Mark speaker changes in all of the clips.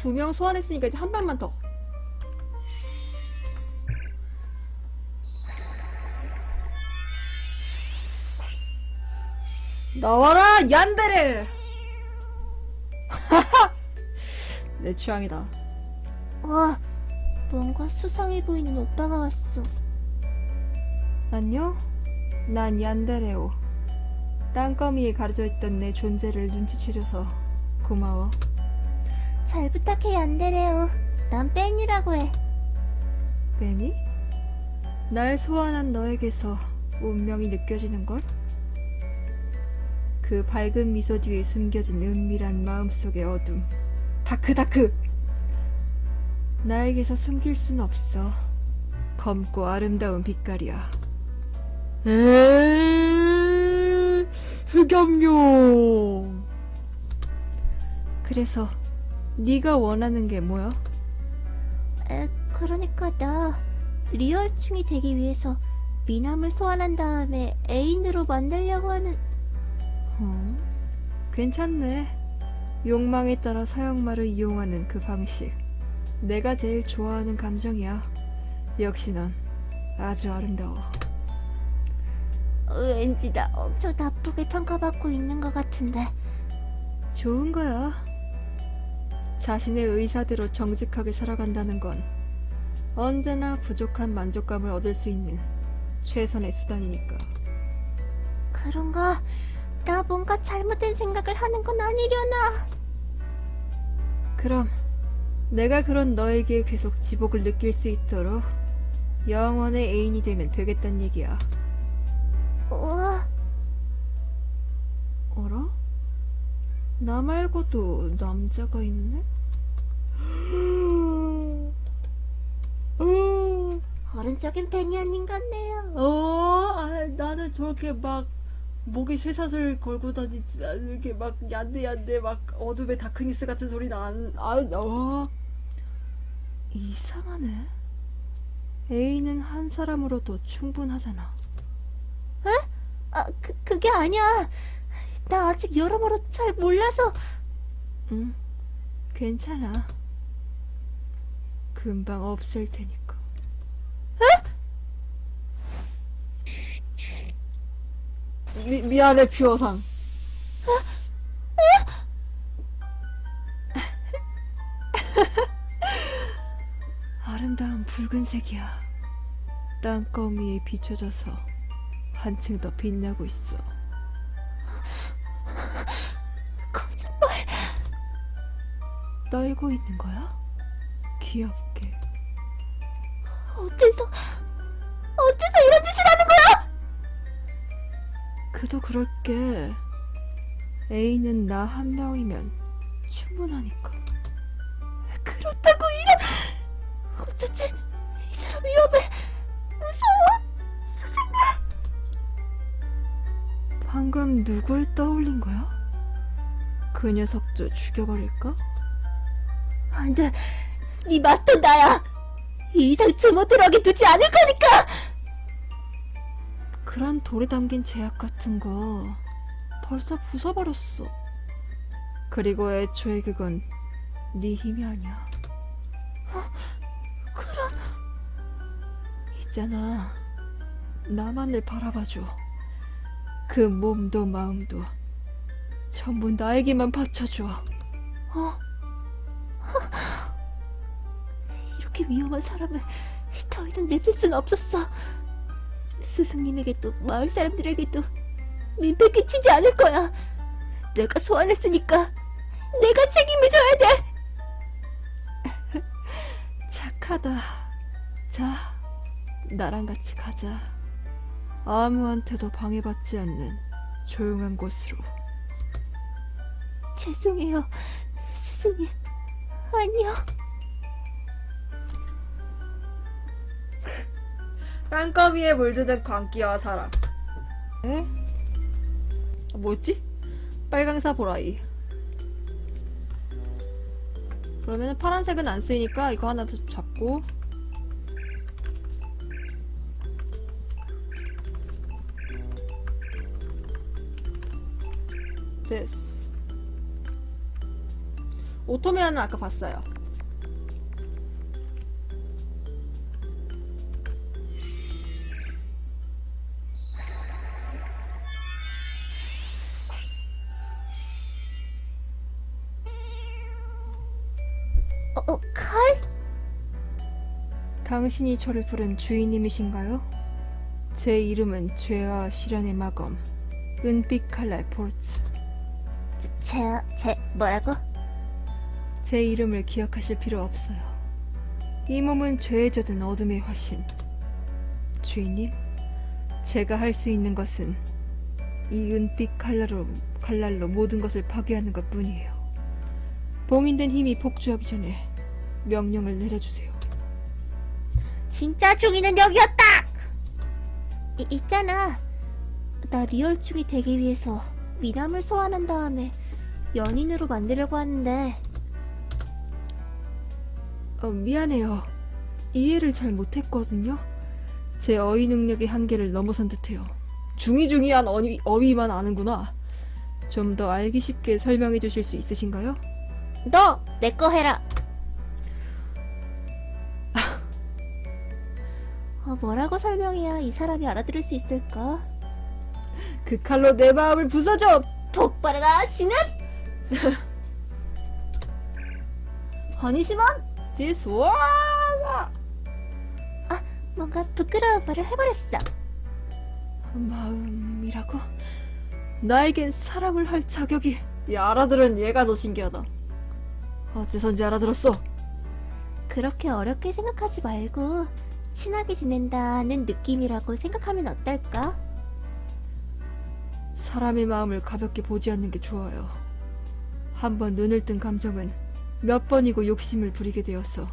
Speaker 1: 두 명 소환했으니까 이제 한 발만 더. 나와라 얀데레. 내 취향이다.
Speaker 2: 와, 뭔가 수상해 보이는 오빠가 왔어.
Speaker 1: 안녕? 난 얀데레오. 땅거미에 가려져 있던 내 존재를 눈치채줘서 고마워.
Speaker 2: 잘 부탁해, 얀데레오. 난 뺀이라고 해.
Speaker 1: 베니? 날 소환한 너에게서 운명이 느껴지는 걸? 그 밝은 미소 뒤에 숨겨진 은밀한 마음속의 어둠. 다크 다크! 나에게서 숨길 순 없어. 검고 아름다운 빛깔이야. 에 흑염룡. 그래서 네가 원하는 게 뭐야?
Speaker 2: 에, 그러니까 나 리얼충이 되기 위해서 미남을 소환한 다음에 애인으로 만들려고 하는
Speaker 1: 어? 괜찮네. 욕망에 따라 사형말을 이용하는 그 방식. 내가 제일 좋아하는 감정이야. 역시 넌 아주 아름다워.
Speaker 2: 어, 왠지 나 엄청 나쁘게 평가받고 있는 것 같은데
Speaker 1: 좋은 거야. 자신의 의사대로 정직하게 살아간다는 건 언제나 부족한 만족감을 얻을 수 있는 최선의 수단이니까.
Speaker 2: 그런가? 나 뭔가 잘못된 생각을 하는 건 아니려나?
Speaker 1: 그럼 내가 그런 너에게 계속 지복을 느낄 수 있도록 영원의 애인이 되면 되겠단 얘기야. 어 나 말고도 남자가 있네?
Speaker 2: 어른적인 베니아님 같네요.
Speaker 1: 어, 아, 나는 저렇게 막 목에 쇠사슬 걸고 다니지 않- 이렇게 막 얀데얀데 막 어둠의 다크니스 같은 소리는 안, 안, 어. 이상하네. A는 한 사람으로도 충분하잖아.
Speaker 2: 아, 그, 그게 아니야. 나 아직 여러모로 잘 몰라서.
Speaker 1: 응, 괜찮아. 금방 없앨 테니까. 미, 미안해, 퓨어상. 아름다운 붉은색이야. 땅거미에 비춰져서 한층 더 빛나고 있어. 떨고 있는 거야? 귀엽게.
Speaker 2: 어째서, 어째서 이런 짓을 하는 거야?
Speaker 1: 그도 그럴 게. A는 나 한 명이면 충분하니까.
Speaker 2: 그렇다고 이런. 어쩌지? 이 사람 위험해. 무서워.
Speaker 1: 방금 누굴 떠올린 거야? 그 녀석도 죽여버릴까?
Speaker 2: 안 돼. 네 마스터 나야. 이 이상 제멋대로 두지 않을 거니까.
Speaker 1: 그런 돌에 담긴 제약 같은 거 벌써 부숴버렸어. 그리고 애초에 그건 네 힘이 아니야.
Speaker 2: 그럼
Speaker 1: 있잖아. 나만을 바라봐줘. 그 몸도 마음도 전부 나에게만 바쳐줘.
Speaker 2: 어? 이렇게 위험한 사람을 더 이상 냅둘 수는 없었어. 스승님에게도 마을 사람들에게도 민폐 끼치지 않을 거야. 내가 소환했으니까 내가 책임을 져야 돼.
Speaker 1: 착하다. 자, 나랑 같이 가자. 아무한테도 방해받지 않는 조용한 곳으로.
Speaker 2: 죄송해요, 스승님. 안녕.
Speaker 1: 땅거미에 물드는 광기와 사랑. 에? 아, 뭐였지? 빨강사 보라이. 그러면 파란색은 안 쓰이니까 이거 하나 더 잡고. 됐어.
Speaker 3: 오토메아는 아까 봤어요.
Speaker 1: 당신이 저를 부른 주인님이신가요? 제 이름은 죄와 시련의 마검 은빛 칼날 포르츠.
Speaker 2: 제, 제, 뭐라고?
Speaker 1: 제 이름을 기억하실 필요 없어요. 이 몸은 죄에 젖은 어둠의 화신. 주인님 제가 할 수 있는 것은 이 은빛 칼날로, 칼날로 모든 것을 파괴하는 것 뿐이에요. 봉인된 힘이 복주하기 전에 명령을 내려주세요
Speaker 2: 진짜 중이는 여기였다! 이, 있잖아. 나 리얼충이 되기 위해서 미남을 소환한 다음에 연인으로 만들려고 하는데
Speaker 1: 어, 미안해요. 이해를 잘 못했거든요. 제 어휘 능력의 한계를 넘어선 듯해요. 중이중이한 어휘, 어휘만 아는구나. 좀 더 알기 쉽게 설명해 주실 수 있으신가요?
Speaker 2: 너 내 거 해라. 뭐라고 설명해야 이 사람이 알아들을 수 있을까?
Speaker 1: 그 칼로 내 마음을 부숴줘!
Speaker 2: 독발해라 신은 허니시몬
Speaker 1: This war!
Speaker 2: 뭔가 부끄러운 말을 해버렸어.
Speaker 1: 마음이라고? 나에겐 사랑을 할 자격이
Speaker 3: 이 알아들은 얘가 더 신기하다.
Speaker 1: 어째선지 알아들었어.
Speaker 2: 그렇게 어렵게 생각하지 말고 친하게 지낸다는 느낌이라고 생각하면 어떨까?
Speaker 1: 사람의 마음을 가볍게 보지 않는 게 좋아요. 한번 눈을 뜬 감정은 몇 번이고 욕심을 부리게 되어서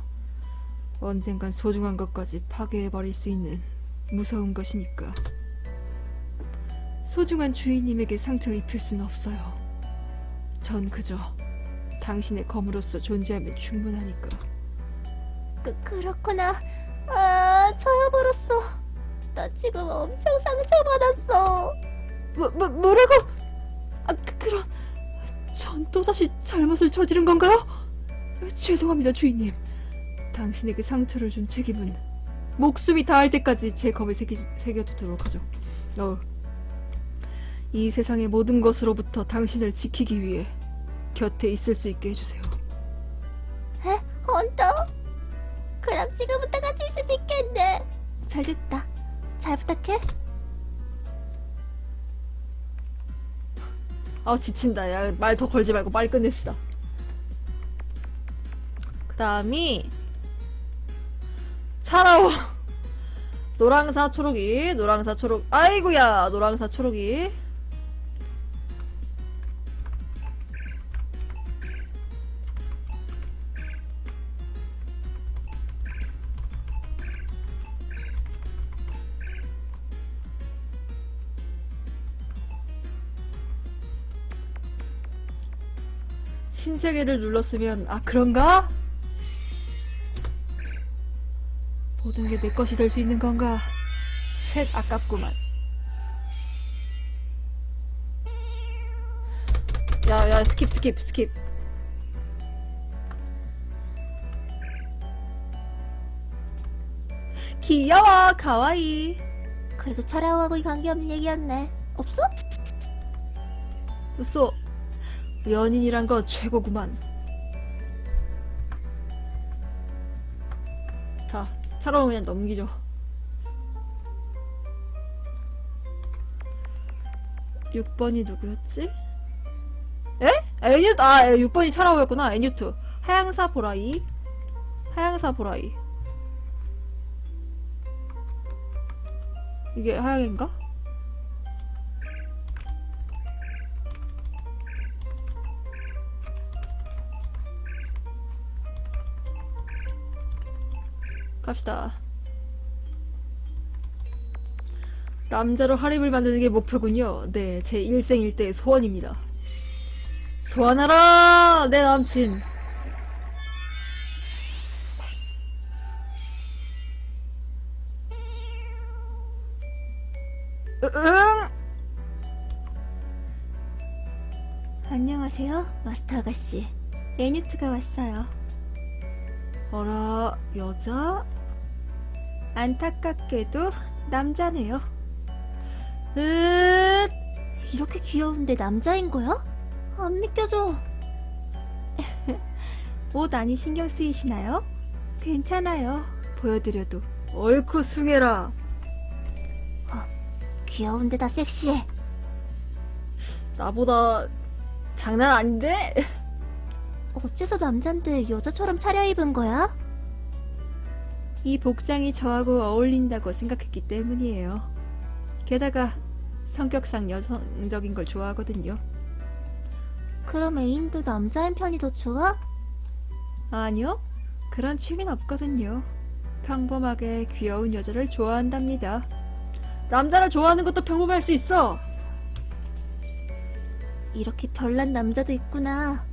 Speaker 1: 언젠간 소중한 것까지 파괴해버릴 수 있는 무서운 것이니까. 소중한 주인님에게 상처를 입힐 순 없어요. 전 그저 당신의 검으로서 존재하면 충분하니까.
Speaker 2: 그, 그렇구나. 아, 저여버렸어. 나 지금 엄청 상처받았어.
Speaker 1: 뭐, 뭐, 뭐라고? 아, 그, 그럼 전 또다시 잘못을 저지른 건가요? 죄송합니다, 주인님. 당신에게 상처를 준 책임은 목숨이 닿을 때까지 제 검에 새겨, 새겨두도록 하죠. 어. 이 세상의 모든 것으로부터 당신을 지키기 위해 곁에 있을 수 있게 해주세요.
Speaker 2: 에? 헌터? 그럼 지금부터 같이 있을 수 있겠네. 잘 됐다. 잘 부탁해.
Speaker 3: 아 지친다. 야 말 더 걸지 말고 빨리 끝냅시다. 그 다음이 차라워. 노랑사 초록이, 노랑사 초록. 아이고야, 노랑사 초록이. 신세계를 눌렀으면 아 그런가? 모든 게 내 것이 될 수 있는 건가? 셋 아깝구만. 야야 스킵 스킵 스킵. 귀여워 가와이.
Speaker 2: 그래도 차라오하고 관계없는 얘기였네. 없어?
Speaker 3: 웃어. 연인이란 거 최고구만. 자, 차라로 그냥 넘기죠. 6번이 누구였지? 에? 애뉴트, 아, 6번이 차라오였구나. 애뉴트. 하양사 보라이. 하양사 보라이. 이게 하양인가? 갑시다. 남자로 하림을 만드는 게 목표군요. 네, 제 일생 일대의 소원입니다. 소환하라! 내 남친! 으- 응!
Speaker 2: 안녕하세요, 마스터 아가씨. 애뉴트가 왔어요.
Speaker 1: 어라, 여자?
Speaker 2: 안타깝게도 남자네요.
Speaker 1: 으,
Speaker 2: 이렇게 귀여운데 남자인 거야? 안 믿겨져. 옷 안이 신경 쓰이시나요? 괜찮아요.
Speaker 1: 보여드려도. 어이쿠, 승혜라.
Speaker 2: 귀여운데 다 섹시해.
Speaker 4: 나보다 장난 아닌데?
Speaker 2: 어째서 남잔데 여자처럼 차려입은 거야?
Speaker 1: 이 복장이 저하고 어울린다고 생각했기 때문이에요. 게다가 성격상 여성적인 걸 좋아하거든요.
Speaker 2: 그럼 애인도 남자인 편이 더 좋아?
Speaker 1: 아니요, 그런 취미는 없거든요. 평범하게 귀여운 여자를 좋아한답니다.
Speaker 4: 남자를 좋아하는 것도 평범할 수 있어.
Speaker 2: 이렇게 별난 남자도 있구나.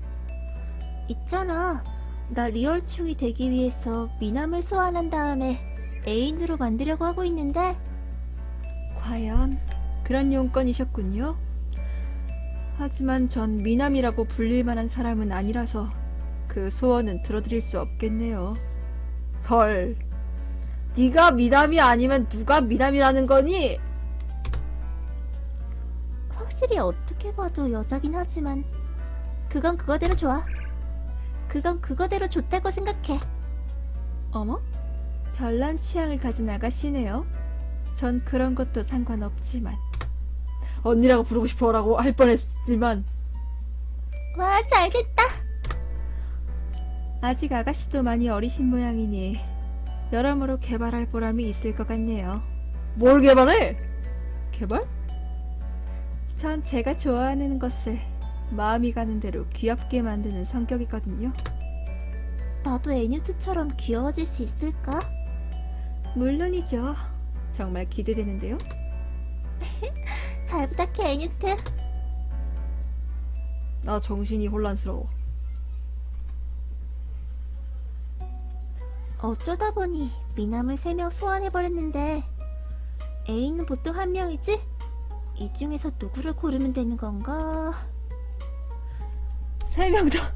Speaker 2: 있잖아. 나 리얼충이 되기 위해서 미남을 소환한 다음에 애인으로 만들려고 하고 있는데
Speaker 1: 과연 그런 용건이셨군요. 하지만 전 미남이라고 불릴 만한 사람은 아니라서 그 소원은 들어드릴 수 없겠네요.
Speaker 4: 헐. 네가 미남이 아니면 누가 미남이라는 거니?
Speaker 2: 확실히 어떻게 봐도 여자긴 하지만 그건 그거대로 좋아. 그건 그거대로 좋다고 생각해.
Speaker 1: 어머? 별난 취향을 가진 아가씨네요. 전 그런 것도 상관없지만.
Speaker 4: 언니라고 부르고 싶어라고 할 뻔했지만
Speaker 2: 와, 잘됐다.
Speaker 1: 아직 아가씨도 많이 어리신 모양이니 여러모로 개발할 보람이 있을 것 같네요.
Speaker 4: 뭘 개발해?
Speaker 1: 개발? 전 제가 좋아하는 것을 마음이 가는 대로 귀엽게 만드는 성격이거든요.
Speaker 2: 나도 애뉴트처럼 귀여워질 수 있을까?
Speaker 1: 물론이죠. 정말 기대되는데요.
Speaker 2: 잘 부탁해, 애뉴트.
Speaker 4: 나 정신이 혼란스러워.
Speaker 2: 어쩌다 보니 미남을 3명 소환해버렸는데 애인은 보통 한 명이지? 이 중에서 누구를 고르면 되는 건가?
Speaker 4: 세 명 다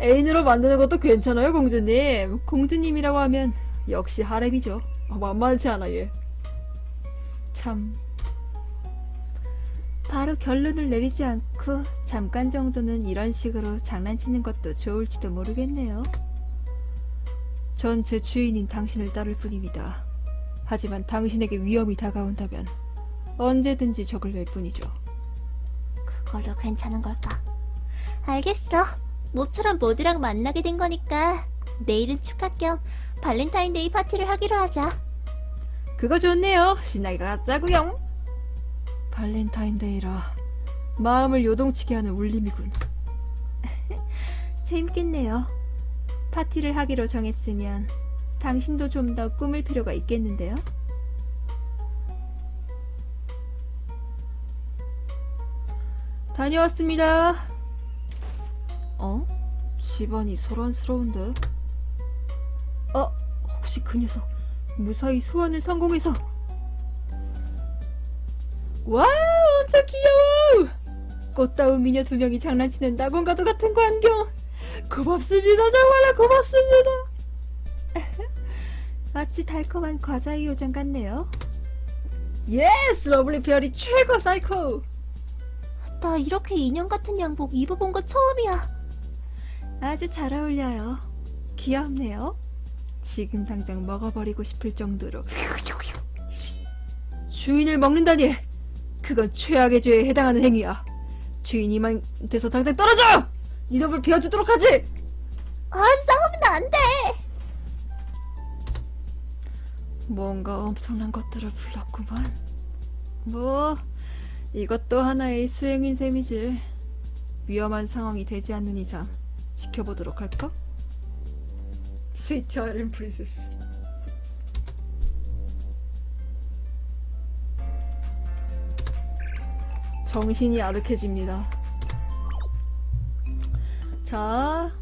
Speaker 4: 애인으로 만드는 것도 괜찮아요, 공주님.
Speaker 1: 공주님이라고 하면
Speaker 4: 역시 하렘이죠. 아, 만만치 않아 얘.
Speaker 1: 참. 바로 결론을 내리지 않고 잠깐 정도는 이런 식으로 장난치는 것도 좋을지도 모르겠네요. 전 제 주인인 당신을 따를 뿐입니다. 하지만 당신에게 위험이 다가온다면 언제든지 적을 낼 뿐이죠.
Speaker 2: 그걸로 괜찮은 걸까? 알겠어. 모처럼 모두랑 만나게 된 거니까 내일은 축하 겸 발렌타인데이 파티를 하기로 하자.
Speaker 1: 그거 좋네요. 신나게 가자구요. 발렌타인데이라 마음을 요동치게 하는 울림이군. 재밌겠네요. 파티를 하기로 정했으면 당신도 좀 더 꾸밀 필요가 있겠는데요. 다녀왔습니다. 어? 집안이 소란스러운데? 어? 혹시 그 녀석 무사히 소환을 성공해서 와 엄청 귀여워 꽃다운 미녀 두 명이 장난치는 낙원과도 같은 광경 고맙습니다 정말로 고맙습니다 마치 달콤한 과자의 요정 같네요
Speaker 4: 예스, 러블리 페어리 최고 사이코.
Speaker 2: 나 이렇게 인형 같은 양복 입어본 거 처음이야.
Speaker 1: 아주 잘 어울려요 귀엽네요 지금 당장 먹어버리고 싶을 정도로
Speaker 4: 주인을 먹는다니. 그건 최악의 죄에 해당하는 행위야. 주인이만 돼서 당장 떨어져. 네 놈을 베어주도록 하지.
Speaker 2: 아, 싸우면 안 돼!
Speaker 1: 뭔가 엄청난 것들을 불렀구만. 뭐, 이것도 하나의 수행인 셈이지. 위험한 상황이 되지 않는 이상 지켜보도록 할까?
Speaker 4: 스위트 아이린 프린세스. 정신이 아득해집니다. 자,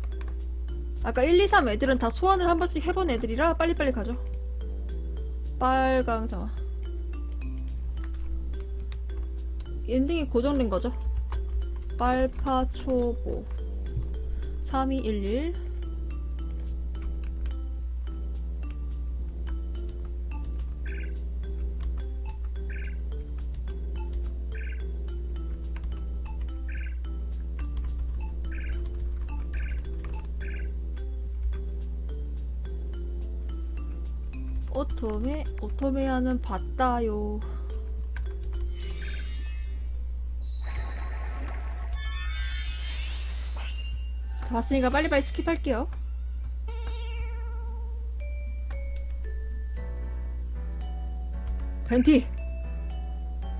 Speaker 4: 아까 1, 2, 3 애들은 다 소환을 한 번씩 해본 애들이라 빨리빨리 가죠. 빨강, 잠깐. 엔딩이 고정된 거죠. 빨파 초보.
Speaker 1: 3211 오토메 오토메아는 봤다요. 다 봤으니까 빨리빨리 스킵할게요. 벤티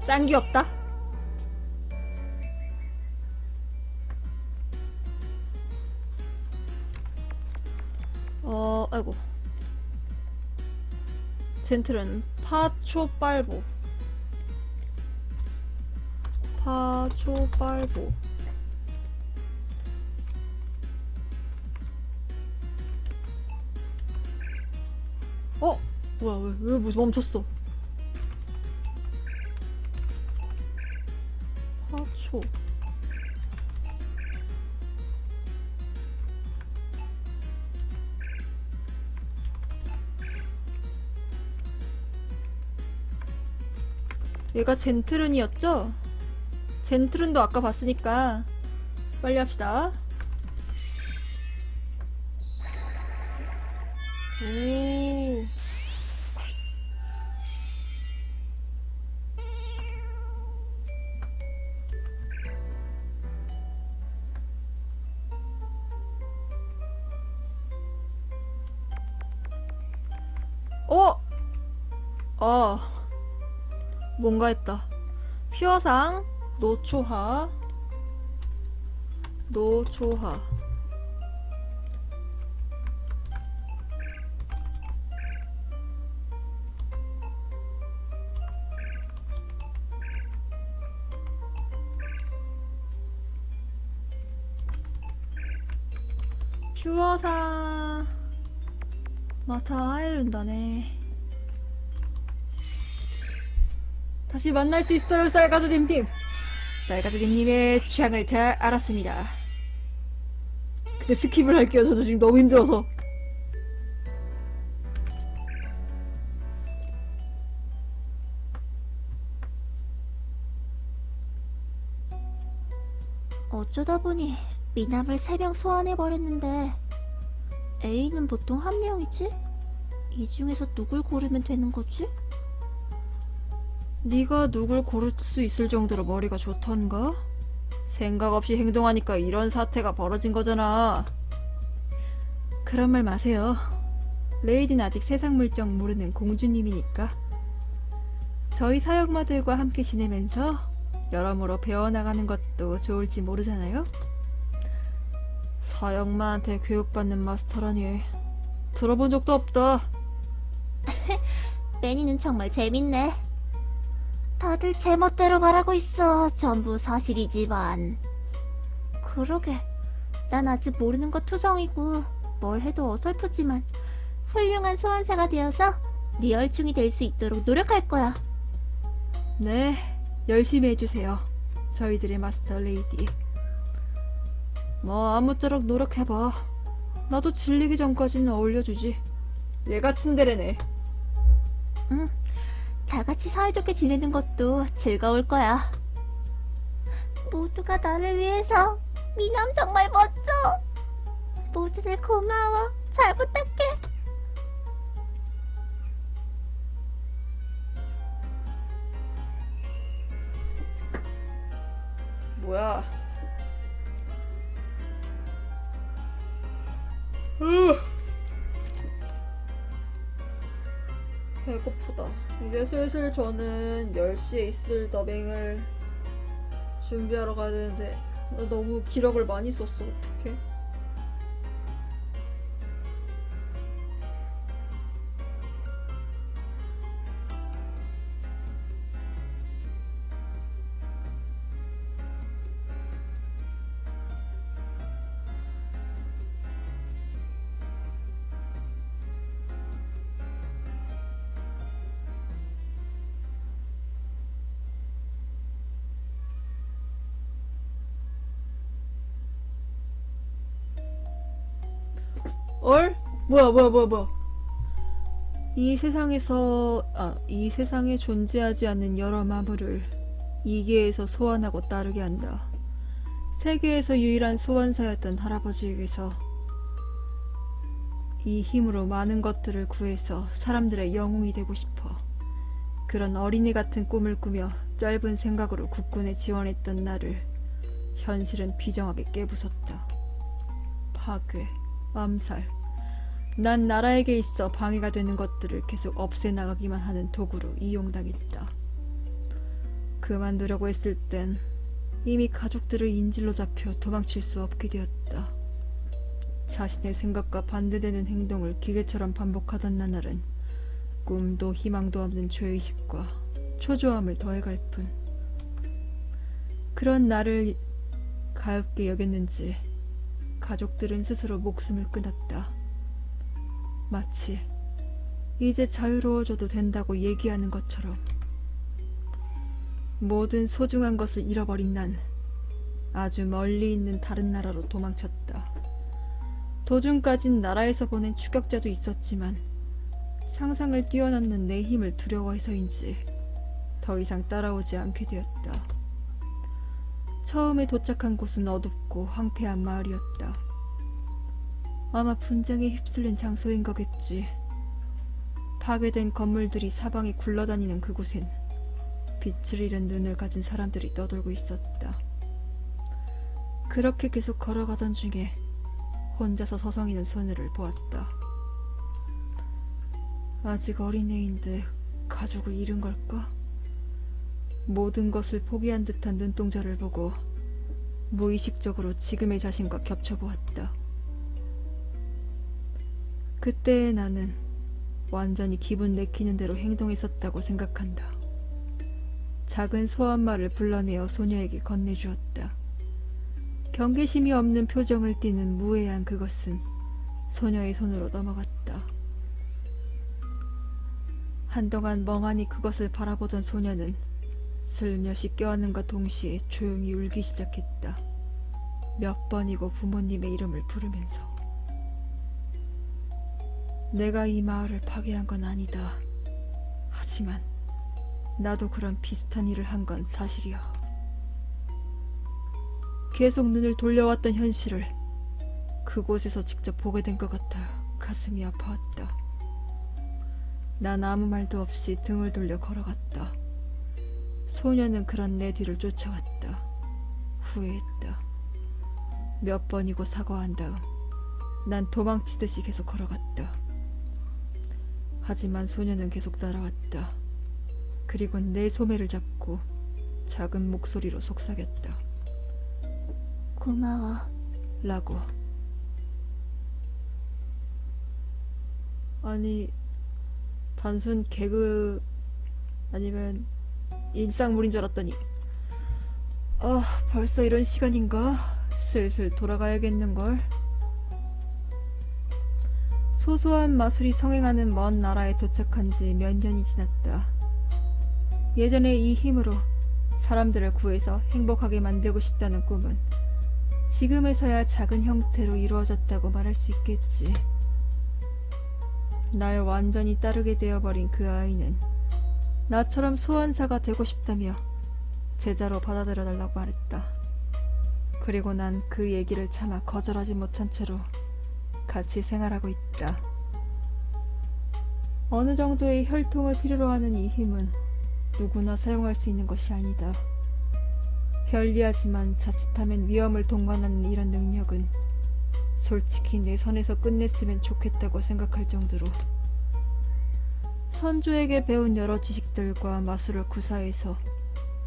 Speaker 1: 짱 귀엽다. 어, 아이고. 젠틀은 파초빨보. 파초빨보. 뭐야, 왜, 왜 무슨 멈췄어? 파초. 얘가 젠트른이었죠? 젠트른도 아까 봤으니까 빨리 합시다. 오. 아. 뭔가 했다. 퓨어상, 노초하, 노초하. 다시 만날 수 있어요, 쌀가루님팀. 쌀가루님의 취향을 잘 알았습니다. 근데 스킵을 할게요. 저도 지금 너무 힘들어서.
Speaker 2: 어쩌다 보니 미남을 세 명 소환해버렸는데 A는 보통 한 명이지? 이 중에서 누굴 고르면 되는 거지?
Speaker 1: 네가 누굴 고를 수 있을 정도로 머리가 좋던가? 생각 없이 행동하니까 이런 사태가 벌어진 거잖아. 그런 말 마세요. 레이디는 아직 세상 물정 모르는 공주님이니까. 저희 사역마들과 함께 지내면서 여러모로 배워나가는 것도 좋을지 모르잖아요? 사역마한테 교육받는 마스터라니 들어본 적도 없다.
Speaker 2: 매니는 정말 재밌네. 다들 제멋대로 말하고 있어. 전부 사실이지만. 그러게. 난 아직 모르는 거 투성이고 뭘 해도 어설프지만 훌륭한 소환사가 되어서 리얼충이 될 수 있도록 노력할 거야.
Speaker 1: 네, 열심히 해주세요. 저희들의 마스터 레이디. 뭐 아무쪼록 노력해봐. 나도 질리기 전까지는 어울려주지. 얘가 츤데레네.
Speaker 2: 응. 다 같이 사이좋게 지내는 것도 즐거울 거야. 모두가 나를 위해서 미남 정말 멋져. 모두들 고마워. 잘 부탁해.
Speaker 1: 뭐야? 배고프다. 이제 슬슬 저는 10시에 있을 더빙을 준비하러 가야 되는데 너무 기력을 많이 썼어. 어떡해? 뭐야 뭐야 뭐야 뭐야 이 세상에서 아, 이 세상에 존재하지 않는 여러 마물을 이계에서 소환하고 따르게 한다. 세계에서 유일한 소환사였던 할아버지에게서 이 힘으로 많은 것들을 구해서 사람들의 영웅이 되고 싶어. 그런 어린이 같은 꿈을 꾸며 짧은 생각으로 국군에 지원했던 나를 현실은 비정하게 깨부쉈다. 파괴, 암살. 난 나라에게 있어 방해가 되는 것들을 계속 없애나가기만 하는 도구로 이용당했다. 그만두려고 했을 땐 이미 가족들을 인질로 잡혀 도망칠 수 없게 되었다. 자신의 생각과 반대되는 행동을 기계처럼 반복하던 나날은 꿈도 희망도 없는 죄의식과 초조함을 더해갈 뿐. 그런 나를 가엽게 여겼는지 가족들은 스스로 목숨을 끊었다. 마치 이제 자유로워져도 된다고 얘기하는 것처럼 모든 소중한 것을 잃어버린 난 아주 멀리 있는 다른 나라로 도망쳤다. 도중까진 나라에서 보낸 추격자도 있었지만 상상을 뛰어넘는 내 힘을 두려워해서인지 더 이상 따라오지 않게 되었다. 처음에 도착한 곳은 어둡고 황폐한 마을이었다. 아마 분쟁에 휩쓸린 장소인 거겠지. 파괴된 건물들이 사방에 굴러다니는 그곳엔 빛을 잃은 눈을 가진 사람들이 떠돌고 있었다. 그렇게 계속 걸어가던 중에 혼자서 서성이는 소녀를 보았다. 아직 어린애인데 가족을 잃은 걸까? 모든 것을 포기한 듯한 눈동자를 보고 무의식적으로 지금의 자신과 겹쳐보았다. 그때의 나는 완전히 기분 내키는 대로 행동했었다고 생각한다. 작은 소한말을 불러내어 소녀에게 건네주었다. 경계심이 없는 표정을 띠는 무해한 그것은 소녀의 손으로 넘어갔다. 한동안 멍하니 그것을 바라보던 소녀는 슬며시 껴안는과 동시에 조용히 울기 시작했다. 몇 번이고 부모님의 이름을 부르면서. 내가 이 마을을 파괴한 건 아니다. 하지만 나도 그런 비슷한 일을 한 건 사실이야. 계속 눈을 돌려왔던 현실을 그곳에서 직접 보게 된 것 같아 가슴이 아파왔다. 난 아무 말도 없이 등을 돌려 걸어갔다. 소녀는 그런 내 뒤를 쫓아왔다. 후회했다. 몇 번이고 사과한 다음 난 도망치듯이 계속 걸어갔다. 하지만 소녀는 계속 따라왔다. 그리고 내 소매를 잡고 작은 목소리로 속삭였다.
Speaker 2: 고마워.
Speaker 1: 라고. 아니, 단순 개그 아니면 일상물인 줄 알았더니, 아, 벌써 이런 시간인가? 슬슬 돌아가야겠는걸? 소소한 마술이 성행하는 먼 나라에 도착한 지 몇 년이 지났다. 예전에 이 힘으로 사람들을 구해서 행복하게 만들고 싶다는 꿈은 지금에서야 작은 형태로 이루어졌다고 말할 수 있겠지. 날 완전히 따르게 되어버린 그 아이는 나처럼 소환사가 되고 싶다며 제자로 받아들여 달라고 말했다. 그리고 난 그 얘기를 차마 거절하지 못한 채로 같이 생활하고 있다. 어느 정도의 혈통을 필요로 하는 이 힘은 누구나 사용할 수 있는 것이 아니다. 편리하지만 자칫하면 위험을 동반하는 이런 능력은 솔직히 내 선에서 끝냈으면 좋겠다고 생각할 정도로 선조에게 배운 여러 지식들과 마술을 구사해서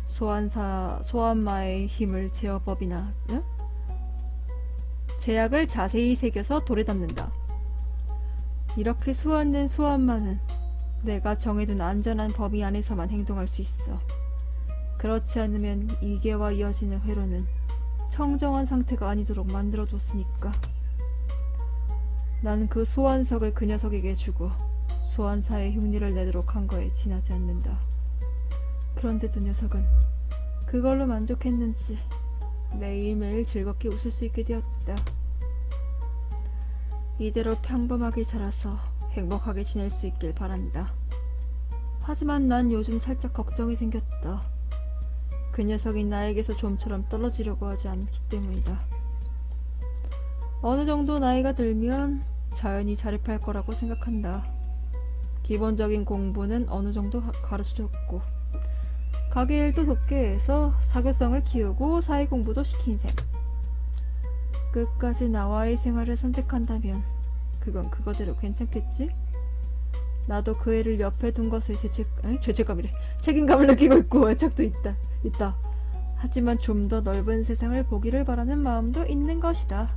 Speaker 1: 소환사 소환마의 힘을 제어법이나 응? 제약을 자세히 새겨서 돌에 담는다. 이렇게 소환된 소환마는 내가 정해둔 안전한 범위 안에서만 행동할 수 있어. 그렇지 않으면 이계와 이어지는 회로는 청정한 상태가 아니도록 만들어뒀으니까. 나는 그 소환석을 그 녀석에게 주고 소환사의 흉리를 내도록 한 거에 지나지 않는다. 그런데도 녀석은 그걸로 만족했는지 매일매일 즐겁게 웃을 수 있게 되었다. 이대로 평범하게 자라서 행복하게 지낼 수 있길 바란다. 하지만 난 요즘 살짝 걱정이 생겼다. 그 녀석이 나에게서 좀처럼 떨어지려고 하지 않기 때문이다. 어느 정도 나이가 들면 자연히 자립할 거라고 생각한다. 기본적인 공부는 어느 정도 가르쳐줬고, 가게 일도 돕게 해서 사교성을 키우고 사회 공부도 시킨 셈. 끝까지 나와의 생활을 선택한다면 그건 그거대로 괜찮겠지? 나도 그 애를 옆에 둔 것에 죄책, 아니, 죄책감이래. 책임감을 느끼고 있고 애착도 있다. 있다. 하지만 좀 더 넓은 세상을 보기를 바라는 마음도 있는 것이다.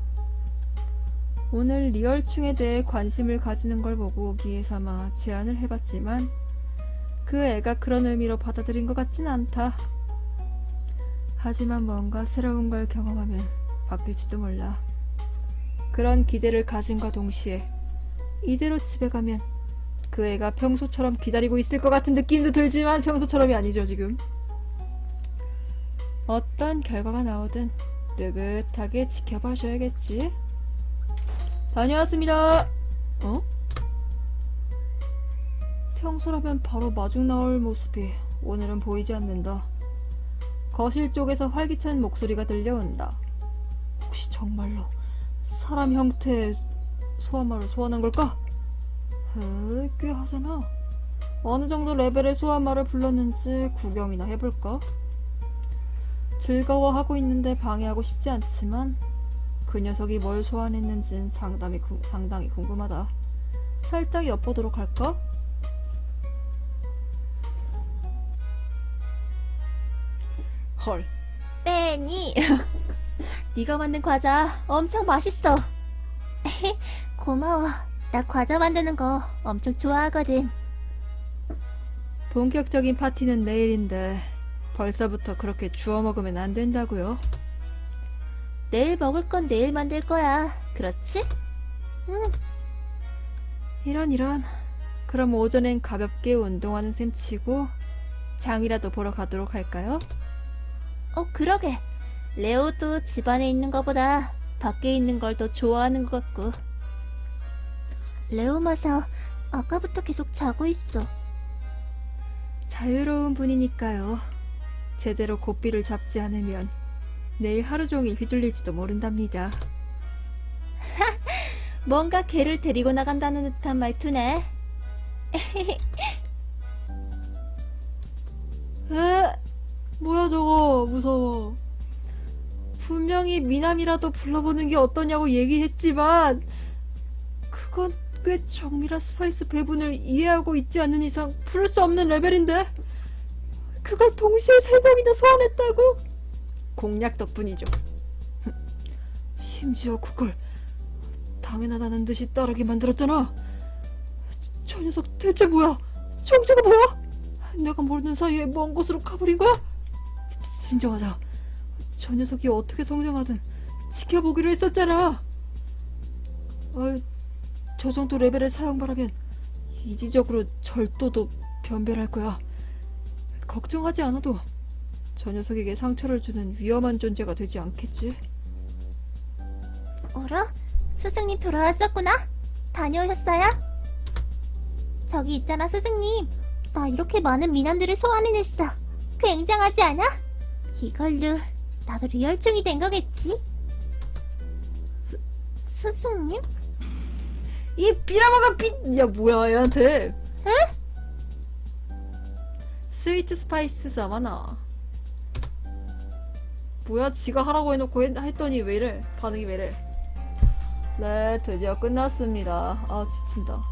Speaker 1: 오늘 리얼충에 대해 관심을 가지는 걸 보고 기회 삼아 제안을 해봤지만 그 애가 그런 의미로 받아들인 것 같진 않다. 하지만 뭔가 새로운 걸 경험하면 바뀔지도 몰라. 그런 기대를 가진과 동시에 이대로 집에 가면 그 애가 평소처럼 기다리고 있을 것 같은 느낌도 들지만 평소처럼이 아니죠 지금. 어떤 결과가 나오든 느긋하게 지켜봐줘야겠지. 다녀왔습니다. 어? 평소라면 바로 마중 나올 모습이 오늘은 보이지 않는다. 거실 쪽에서 활기찬 목소리가 들려온다. 혹시 정말로 사람 형태의 소환말을 소환한 걸까? 에, 꽤 하잖아. 어느 정도 레벨의 소환말을 불렀는지 구경이나 해볼까? 즐거워하고 있는데 방해하고 싶지 않지만 그 녀석이 뭘 소환했는진 상당히, 궁- 상당히 궁금하다. 살짝 엿보도록 할까? 헐,
Speaker 2: 빼니. 네가 만든 과자 엄청 맛있어. 고마워. 나 과자 만드는 거 엄청 좋아하거든.
Speaker 1: 본격적인 파티는 내일인데 벌써부터 그렇게 주워 먹으면 안 된다고요.
Speaker 2: 내일 먹을 건 내일 만들 거야. 그렇지?
Speaker 1: 이런 이런. 그럼 오전엔 가볍게 운동하는 셈 치고 장이라도 보러 가도록 할까요?
Speaker 2: 어, 그러게. 레오도 집 안에 있는 것보다 밖에 있는 걸 더 좋아하는 것 같고. 레오 마사 아까부터 계속 자고 있어.
Speaker 1: 자유로운 분이니까요. 제대로 고삐를 잡지 않으면 내일 하루 종일 휘둘릴지도 모른답니다.
Speaker 2: 뭔가 개를 데리고 나간다는 듯한 말투네.
Speaker 1: 에? 뭐야 저거 무서워. 분명히 미남이라도 불러보는 게 어떠냐고 얘기했지만 그건 꽤 정밀한 스파이스 배분을 이해하고 있지 않는 이상 부를 수 없는 레벨인데 그걸 동시에 세 명이나 소환했다고? 공략 덕분이죠. 심지어 그걸 당연하다는 듯이 따르게 만들었잖아. 저 녀석 대체 뭐야? 정체가 뭐야? 내가 모르는 사이에 먼 곳으로 가버린 거야? 진정하자. 저 녀석이 어떻게 성장하든 지켜보기로 했었잖아. 어이, 저 정도 레벨의 사용 바라면 이지적으로 절도도 변별할 거야. 걱정하지 않아도 저 녀석에게 상처를 주는 위험한 존재가 되지 않겠지?
Speaker 2: 어라? 스승님 돌아왔었구나? 다녀오셨어요? 저기 있잖아, 스승님. 나 이렇게 많은 미남들을 소환해냈어. 굉장하지 않아? 이걸로 나도 리얼충이 된 거겠지? 스, 스승님?
Speaker 1: 이 비라마가 비... 야 뭐야 얘한테? 스위트 스파이스 사마나 뭐야 지가 하라고 해놓고 했, 했더니 왜 이래? 반응이 왜 이래? 네 드디어 끝났습니다. 아 지친다